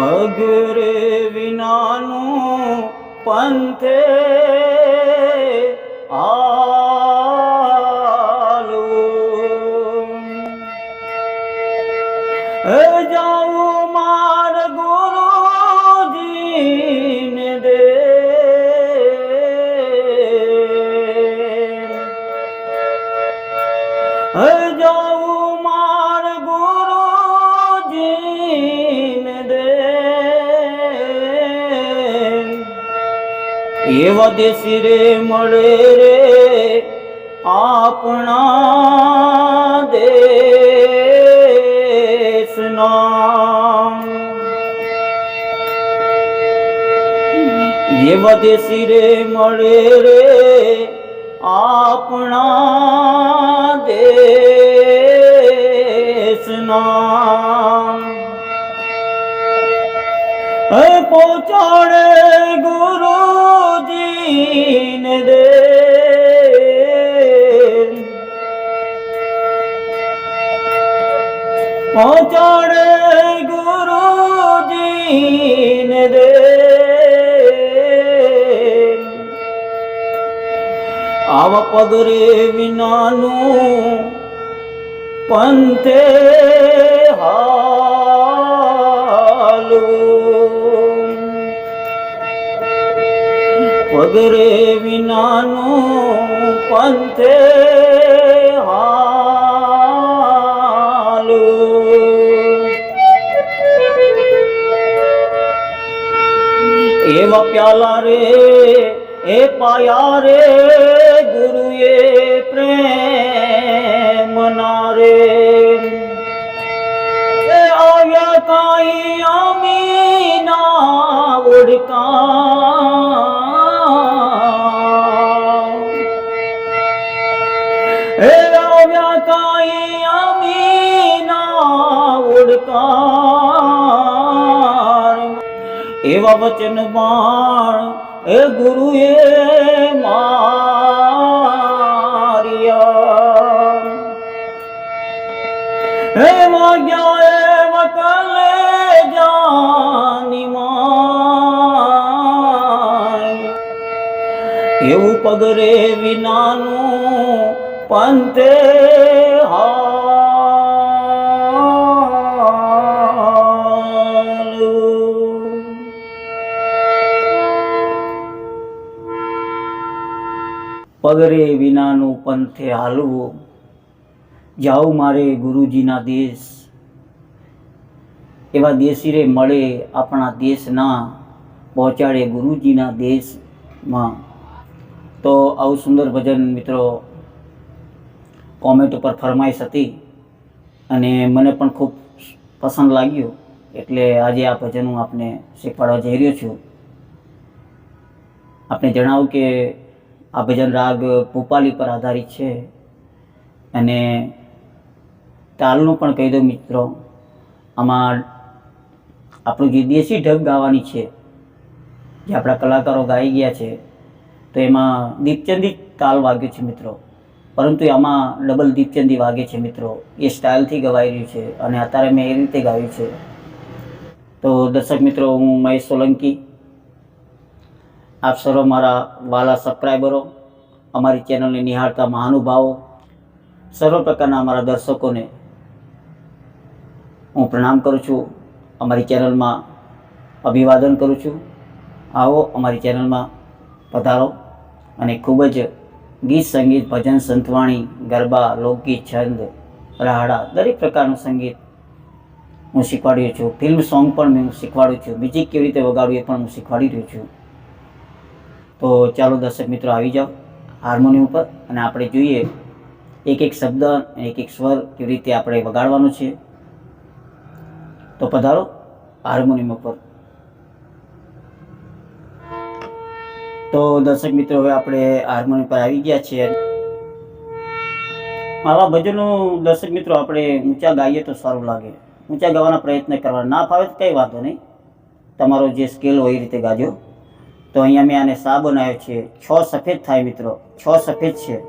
પગરે વિનાનું પંથે એવા દેશી રે, મળે રે, આપણા દેશના. એવા દેશી રે, મળે રે, આપણા દેશના. પહોંચાડે ગુરુજીને પહોંચાડે ગુરુજીને દે. આવા પગરે વિનાનું પંથે હાલું. પગરે વિનાનું પંથે હાલું. એવા પ્યાલા રે, એ પાયા રે, ગુરુએ પ્રેમ રે. એ આવ્યા કાઈ અમીના ઉડકા. એ આવ્યા કાઈ અમીના ઉડકાર વચન બાણ એ ગુરુએ મારિયા. હે માગ્યા એ વકલે જાની માય. એવું પગરે વિનાનું પંતે હાલું પગરે વિનાનું પંથે હાલવું. જાઉં મારે ગુરુજીના દેશ. એવા દેશીરે મળે આપણા દેશના, પહોંચાડે ગુરુજીના દેશમાં. તો આવું સુંદર ભજન મિત્રો કોમેન્ટ ઉપર ફરમાઈશ હતી અને મને પણ ખૂબ પસંદ લાગ્યું. એટલે આજે આ ભજન હું આપને શીખવાડવા જઈ રહ્યો છું. આપને જણાવું કે આ ભજન રાગ ભૂપાલી પર આધારિત છે. અને તાલનું પણ કહી દઉં મિત્રો, આમાં આપણું જે દેશી ઢબ ગાવાની છે, જે આપણા કલાકારો ગાઈ ગયા છે, તો એમાં દીપચંદી તાલ વાગ્યો છે મિત્રો. પરંતુ આમાં ડબલ દીપચંદી વાગે છે મિત્રો. એ સ્ટાઇલથી ગવાઈ રહ્યું છે અને અત્યારે મેં એ રીતે ગાયું છે. તો દર્શક મિત્રો, હું મહેશ સોલંકી આપ સર્વ મારા વાલા સબસ્ક્રાઈબરો અમારી ચેનલને નિહાળતા મહાનુભાવો, સર્વ પ્રકારના અમારા દર્શકોને હું પ્રણામ કરું છું. અમારી ચેનલમાં અભિવાદન કરું છું. આવો અમારી ચેનલમાં પધારો અને ખૂબ જ ગીત સંગીત ભજન સંતવાણી, ગરબા, લોકગીત, છંદ, રાહડા, દરેક પ્રકારનું સંગીત હું શીખવાડ્યું છું. ફિલ્મ સોંગ પણ મેં શીખવાડું છું. મ્યુઝિક કેવી રીતે વગાડવું એ પણ હું શીખવાડી રહ્યો છું. તો ચાલો દર્શક મિત્રો આવી જાઓ હાર્મોનિયમ ઉપર અને આપણે જોઈએ એક એક શબ્દ એક એક સ્વર કેવી રીતે આપણે વગાડવાનો છે. તો પધારો હાર્મોનિયમ ઉપર. તો દર્શક મિત્રો હવે આપણે હાર્મોનિયમ પર આવી ગયા છીએ. આવા ભજનો દર્શક મિત્રો આપણે ઊંચા ગાઈએ તો સારું લાગે. ઊંચા ગાવાના પ્રયત્ન કરવા ના ફાવે તો કંઈ વાંધો નહીં. તમારો જે સ્કેલ હોય એ રીતે ગાજો. તો અહીંયા મેં આને સા બનાવ્યો છે. છ સફેદ થાય મિત્રો. છ સફેદ છે.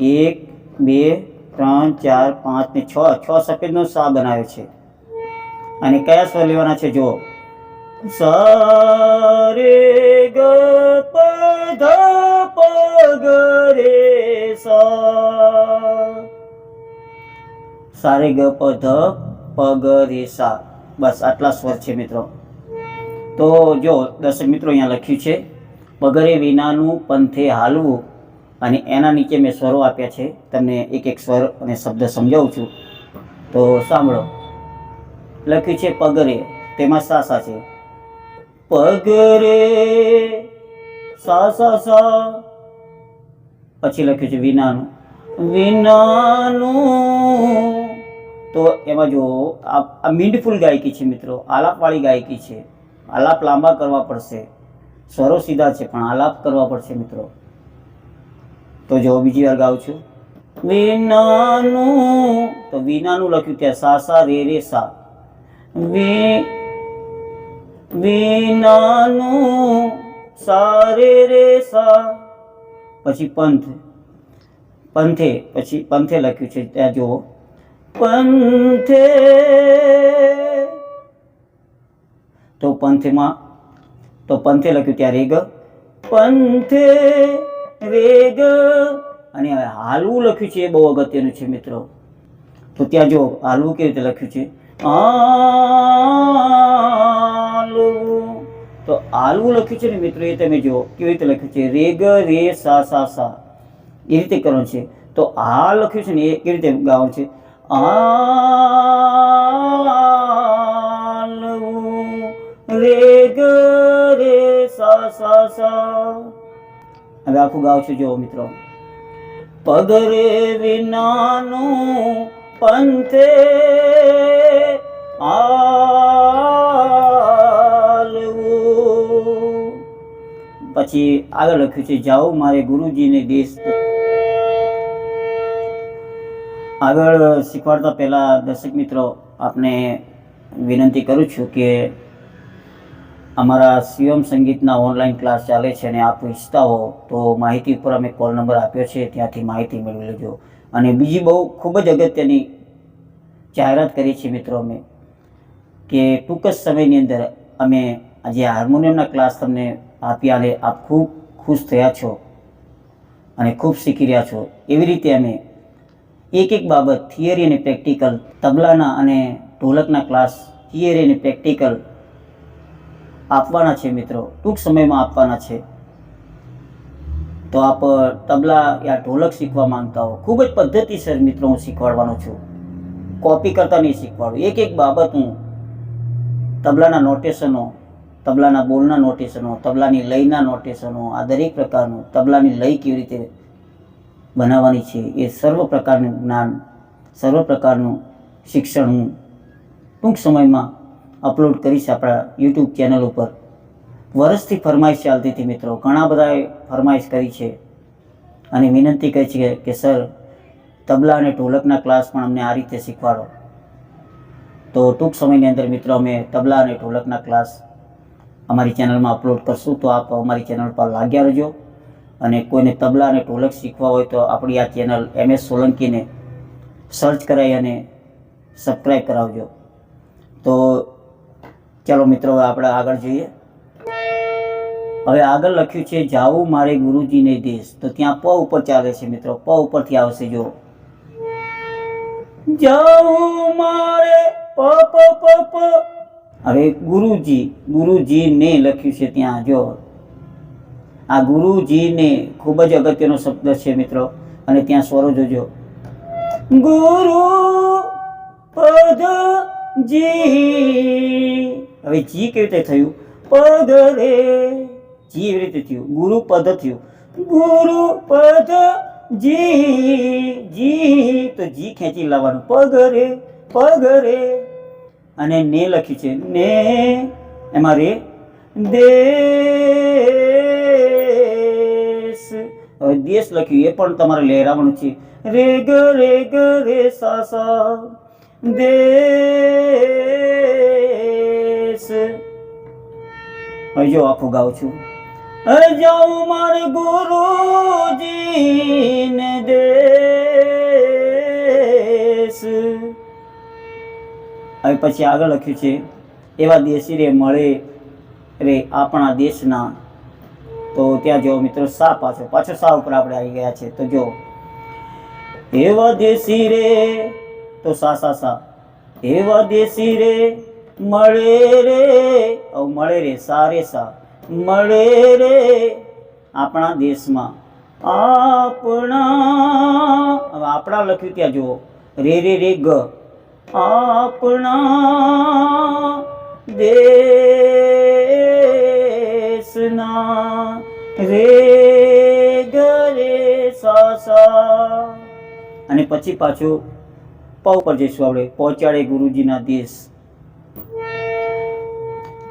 એક, બે, ત્રણ, ચાર, પાંચ ને છ. છ સફેદનો સા બનાવ્યો છે. અને કયા સ્વર લેવાના છે જો સા રે ગ પ પ ગ રે સા. સારે ગ પ ધ પ ગ રે સા. બસ આટલા સ્વર છે મિત્રો. તો જો દર્શક મિત્રો અહીંયા લખ્યું છે પગરે વિનાનું પંથે હાલવું અને એના નીચે મેં સ્વરો આપ્યા છે. તમને એક એક સ્વર અને શબ્દ સમજાવું છું. તો સાંભળો. લખ્યું છે પગરે તેમાં સા સા છે? પગરે સા સા સા. પછી લખ્યું છે, વિનાનું વિનાનું તો એમાં જો આ મીંડફુલ ગાયકી છે મિત્રો, આલાપવાળી ગાયકી છે. આલાપ લાંબા કરવા પડશે. સ્વરો સીધા છે, પણ આલાપ કરવા પડશે મિત્રો. તો જો બીજી વાર ગાઉં છું. વિનાનું, તો વિનાનું લખ્યું ત્યાં સા સા રે રે સા. વે, વિનાનું, સા રે રે સા. પછી પંથ. પંથે, પછી પંથે લખ્યું છે, ત્યાં જુઓ. પંથે પંથમાં તો પંથે લખ્યું ત્યાં રેગ. પંથે રેગ. અને હવે હાલવું લખ્યું છે એ બહુ અગત્યનું છે મિત્રો. તો ત્યાં જો હાલવું કેવી રીતે લખ્યું છે? તો આલવું લખ્યું છે ને મિત્રો એ તમે જુઓ. કેવી રીતે લખ્યું છે? રેગ, રે, સા સા સા. એ રીતે કરવાનું છે. તો આ લખ્યું છે ને એ કેવી રીતે ગાવાનું છે? આલવું રે ગ રે સા સા સા. હવે આખું ગાવ છું જો મિત્રો. પગરે વિનાનું પંથે આલવું. પછી આગળ લખ્યું છે, જાઓ મારે ગુરુજીને દેશ. આગળ શીખવાડતા પહેલાં દર્શક મિત્રો, આપને વિનંતી કરું છું કે અમારા શિવમ સંગીતના ઓનલાઈન ક્લાસ ચાલે છે અને આપ ઈચ્છતા હો તો માહિતી ઉપર અમે કોલ નંબર આપ્યો છે, ત્યાંથી માહિતી મેળવી લેજો. અને બીજી બહુ ખૂબ જ અગત્યની જાહેરાત કરી છે મિત્રો અમે, કે ટૂંક જ સમયની અંદર અમે આજે હાર્મોનિયમના ક્લાસ તમને આપ્યા અને આપ ખૂબ ખુશ થયા છો અને ખૂબ શીખી રહ્યા છો. એવી રીતે અમે એક એક બાબત થિયરી અને પ્રેક્ટિકલ તબલાના અને ઢોલકના ક્લાસ થિયરી અને પ્રેક્ટિકલ આપવાના છે મિત્રો. ટૂંક સમયમાં આપવાના છે. તો આપ તબલા યા ઢોલક શીખવા માંગતા હો. ખૂબ જ પદ્ધતિસર મિત્રો હું શીખવાડવાનો છું. કોપી કરતાં નહીં શીખવાડું. એક એક બાબત હું તબલાના નોટેશનો તબલાના બોલના નોટેશનો તબલાની લયના નોટેશનો આ દરેક પ્રકારનું તબલાની લય કેવી રીતે બનાવવાની છે એ સર્વ પ્રકારનું જ્ઞાન, સર્વ પ્રકારનું શિક્ષણ હું ટૂંક સમયમાં અપલોડ કરીશ આપણા યુટ્યુબ ચેનલ ઉપર. વર્ષથી ફરમાઈશ ચાલતી હતી મિત્રો. ઘણા બધાએ ફરમાઈશ કરી છે. અને વિનંતી કરી છે કે સર, તબલા અને ઢોલકના ક્લાસ પણ અમને આ રીતે શીખવાડો. તો ટૂંક સમયની અંદર મિત્રો અમે તબલા અને ઢોલકના ક્લાસ અમારી ચેનલમાં અપલોડ કરશું. તો આપ અમારી ચેનલ પર લાગ્યા રહેજો. અને કોઈને તબલા અને ઢોલક શીખવા હોય તો આપણી આ ચેનલ એમ એસ સોલંકીને સર્ચ કરાવી અને સબસ્ક્રાઈબ કરાવજો. તો ચાલો મિત્રો આપણે આગળ જોઈએ. હવે આગળ લખ્યું છે જાવું મારે ગુરુજીને દેશ. તો ત્યાં પ ઉપર ચાલે છે મિત્રો, પ ઉપરથી આવશે જો જાવું મારે પ પ પ પ. હવે ગુરુજી, ગુરુજીને લખ્યું છે ત્યાં જો આ ગુરુજીને ખૂબ જ અગત્યનો શબ્દ છે મિત્રો, અને ત્યાં સ્વરો જોજો. ગુરુ પદ જી હવે જી કેવી રીતે થયું? પદ રે જી એવી રીતે થયું. ગુરુ પદ થયું. ગુરુ પદ જી જી, તો જી ખેંચી લાવવાનું. પગ રે પગ રે અને ને લખ્યું છે. ને, એમાં રે, દેશ. દેશ લખ્યું, એ પણ તમારે લહેરાવાનું છે. રે ગ રે ગ રે, સા સા. દેશ. જો આખું ગાઉં છું. જાઉં મારે ગુરુજીને દેશ. હવે પછી આગળ લખ્યું છે, એવા દેશી રે મળે રે આપણા દેશના. તો ત્યાં જો મિત્રો સા પાછો પાછો સા ઉપર આપણે આવી ગયા છે. તો જો, એવા દેશી રે, તો સા સા સા, એવા દેશી રે મળે રે, ઓ મળે રે સારે સા, મળે રે આપણા દેશમાં. આપણા હવે આપણા લખ્યું ત્યાં જુઓ? રે રે રે, ગ. આપણા દેશના રે, ગ, રે, સા સા. અને પછી પાછું પ પર જઈશું આપણે. પહોંચાડે ગુરુજીના દેશ.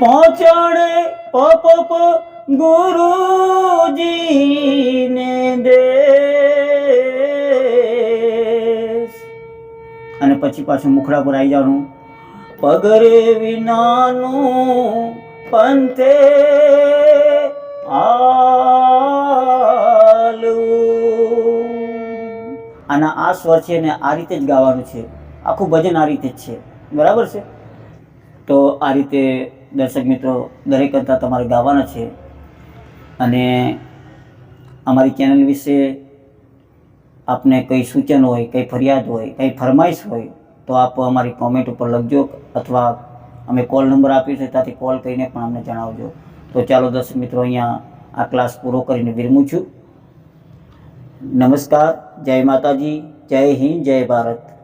પહોંચાડે પપ ગુરુજીને દે અને પછી પાછું મુખડા પર આવી જવાનું પગરે વિનાનું પંથે આના આ સ્વર છે ને આ રીતે જ ગાવાનું છે. આખું ભજન આ રીતે જ છે. બરાબર છે? તો આ રીતે દર્શક મિત્રો, દરેક કરતાં તમારે ગાવાના છે. અને અમારી ચેનલ વિશે આપને કંઈ સૂચન હોય, કંઈ ફરિયાદ હોય, કંઈ ફરમાઈશ હોય, તો આપ અમારી કોમેન્ટ ઉપર લખજો અથવા અમે કોલ નંબર આપ્યો છે, ત્યાંથી કોલ કરીને પણ અમને જણાવજો. તો ચાલો દર્શક મિત્રો, અહીંયા આ ક્લાસ પૂરો કરીને વિરમું છું. નમસ્કાર, જય માતાજી, જય હિન્દ, જય ભારત.